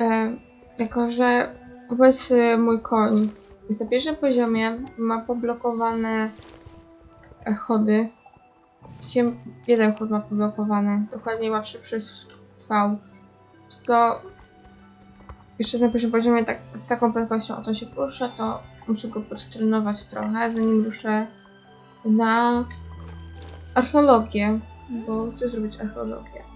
E, jako, że obecnie mój koń jest na pierwszym poziomie, ma poblokowane e, chody. Właściwie jeden chód ma poblokowany, dokładnie ma 3 przez V. Co jeszcze na pierwszym poziomie tak, z taką prędkością o to się porusza, to muszę go postrenować trochę, zanim ruszę na archeologię, bo chcę zrobić archeologię.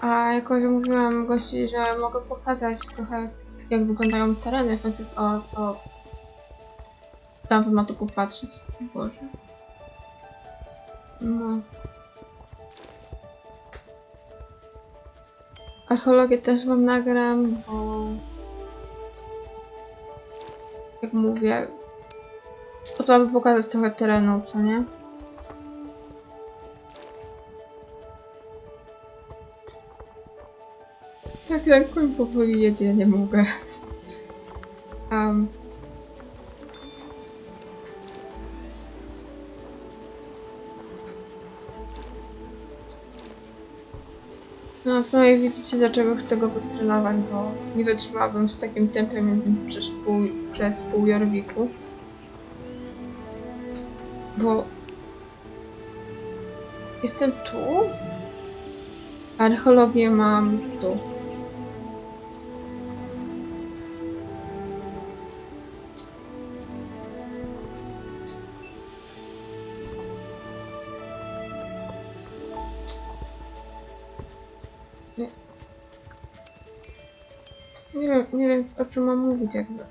A jako, że mówiłam gości, że mogę pokazać trochę, jak wyglądają tereny w SSO, to tam ma to popatrzeć. Boże. No. Archeologię też wam nagram, bo jak mówię, po to, aby pokazać trochę terenu, co nie? Ten koń powoli jedzie, nie mogę. Um. No, przynajmniej widzicie, dlaczego chcę go podtrenować, bo nie wytrzymałabym z takim tempem przez pół, przez pół Jorwiku. Bo jestem tu, archeologię mam tu. Nie wiem, nie wiem o czym mam mówić jakby.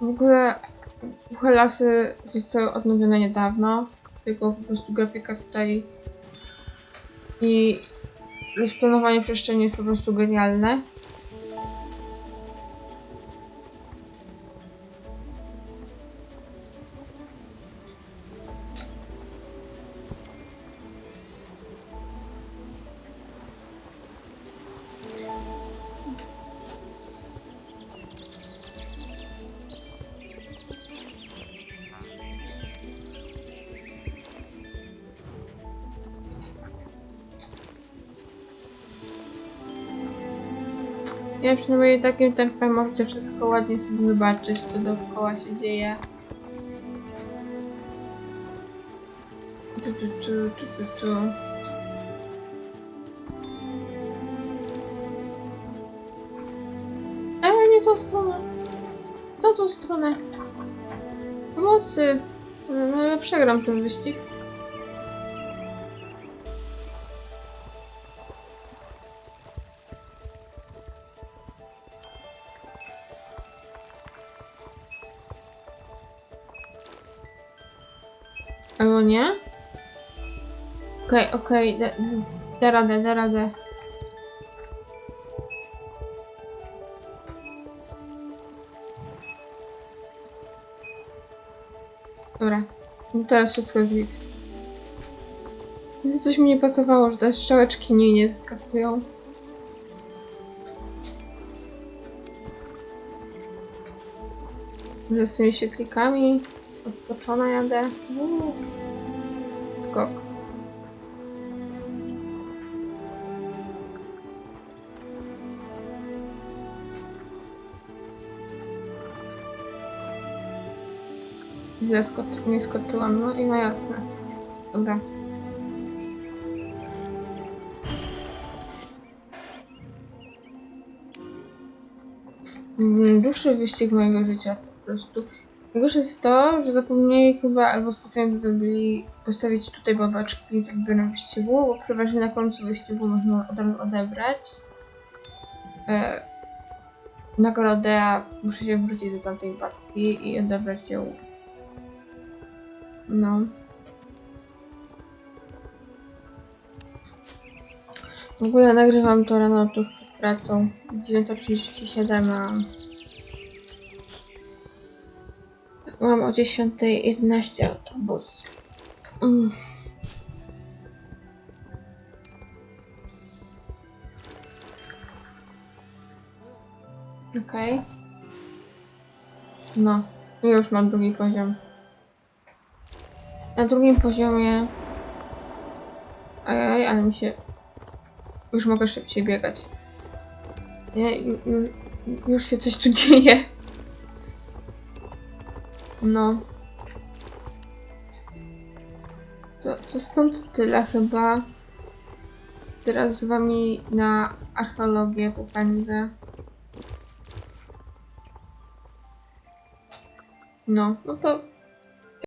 W ogóle lasy zostały odnowione niedawno, tylko po prostu grafika tutaj i rozplanowanie przestrzeni jest po prostu genialne. Ja przynajmniej takim tempem możecie wszystko ładnie sobie wybaczyć, co dookoła się dzieje. Tu, tu, tu, tu, tu, tu. E, nie tą stronę. To tą stronę. Pomocy. No ja przegram ten wyścig. Albo nie? Okej, okej, da, da radę, da radę. Dobra, no teraz wszystko jest git. Coś mi nie pasowało, że te strzałeczki nie, nie wyskakują. Że z tymi świetlikami Odpoczona jadę. Skok. Źle nie skoczyłam, no i no jasne. Dobra. Mm, Dłuższy wyścig mojego życia po prostu. Najgorsze jest to, że zapomnieli chyba albo specjalnie to zrobili postawić tutaj babeczki jakby na wyścigu, bo przeważnie na końcu wyścigu można od razu odebrać. E, nagrodę, a muszę się wrócić do tamtej babki i odebrać ją. No. W ogóle nagrywam to rano tuż przed pracą. 9.37, a Mam o 10.11 autobus. Mm. Okej. No, I już mam drugi poziom. Na drugim poziomie... Ajaj, ale mi się... Już mogę szybciej biegać. Nie, ju, ju, już się coś tu dzieje. No. To, to stąd tyle chyba. Teraz z wami na archeologię popędzę. No, no to